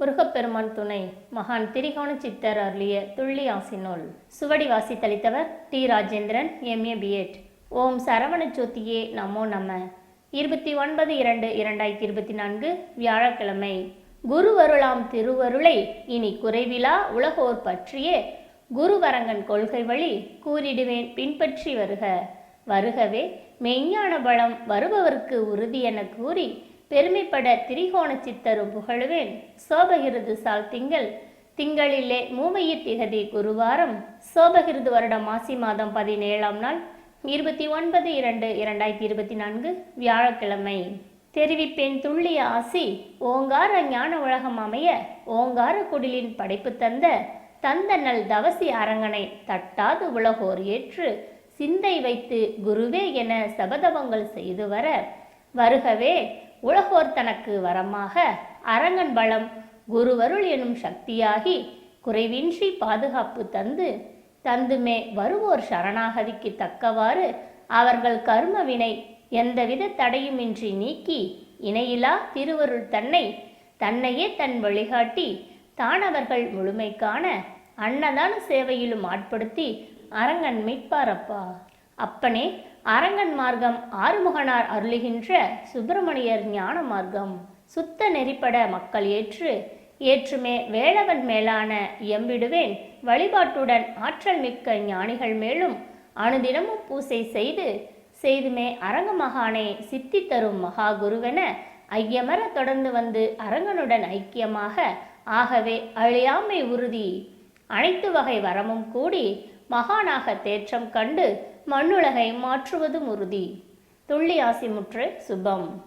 முருகப்பெருமான் துணை மகான் திரிகோண சித்தர் அருளிய துள்ளி ஆசினோல். சுவடி வாசித்தளித்தவர் T Rajendran M A B Ed ஓம் சரவண ஜோதியே நமோ நம. இருபத்தி ஒன்பது இரண்டு இரண்டாயிரத்தி இருபத்தி நான்கு வியாழக்கிழமை. குருவருளாம் திருவருளை இனி குறைவிலா உலகோர் பற்றியே குருவரங்கன் கொள்கை வழி கூறிடுவேன் பின்பற்றி வருக. வருகவே மெய்ஞான பலம் வருபவர்க்கு உறுதி என கூறி பெருமைப்பட திரிகோண சித்தரும் புகழுவேன். சோபகிருது சால் திங்கள் திங்களிலே மூவையிர் திகதி குருவாரம். சோபகிருது வருடம் மாசி மாதம் பதினேழாம் நாள் இருபத்தி ஒன்பது இரண்டு இரண்டாயிரத்தி இருபத்தி நான்கு வியாழக்கிழமை. தெரிவிப்பேன் துள்ளிய ஆசி ஓங்கார ஞான உலகம் அமைய ஓங்கார குடிலின் படைப்பு தந்த தந்த நல் தவசி அரங்கனை தட்டாது உலகோர் ஏற்று சிந்தை வைத்து குருவே என சபதவங்கள் செய்து வர. வருகவே உலகோர் தனக்கு வரமாக அரங்கன் பலம் குருவருள் எனும் சக்தியாகி குறைவின்றி பாதுகாப்பு தந்து தந்துமே வருவோர் சரணாகதிக்கு தக்கவாறு அவர்கள் கர்மவினை எந்தவித தடையுமின்றி நீக்கி இணையிலா திருவருள் தன்னை தன்னையே தன் வழிகாட்டி தானவர்கள் முழுமை காண அன்னதான சேவையிலும் ஆட்படுத்தி அரங்கன் மீட்பாரப்பா. அப்பனே அரங்கன் மார்க்கம் ஆறுமுகனார் அருளுகின்ற சுப்பிரமணியர் ஞான மார்க்கம். சுத்த நெறிப்பட மக்கள் ஏற்று ஏற்றுமே வேளவன் மேலான எம்பிடுவேன். வழிபாட்டுடன் ஆற்றல் மிக்க ஞானிகள் மேலும் அனுதினமும் பூசை செய்து செய்துமே அரங்க மகானே சித்தி தரும் மகா குருவென ஐயமர தொடர்ந்து வந்து அரங்கனுடன் ஐக்கியமாக ஆகவே அழியாமை உறுதி. அனைத்து வகை வரமும் கூடி மகானாக தேற்றம் கண்டு மண்ணுலகை மாற்றுவதும் உறுதி. துள்ளி ஆசிமுற்று சுபம்.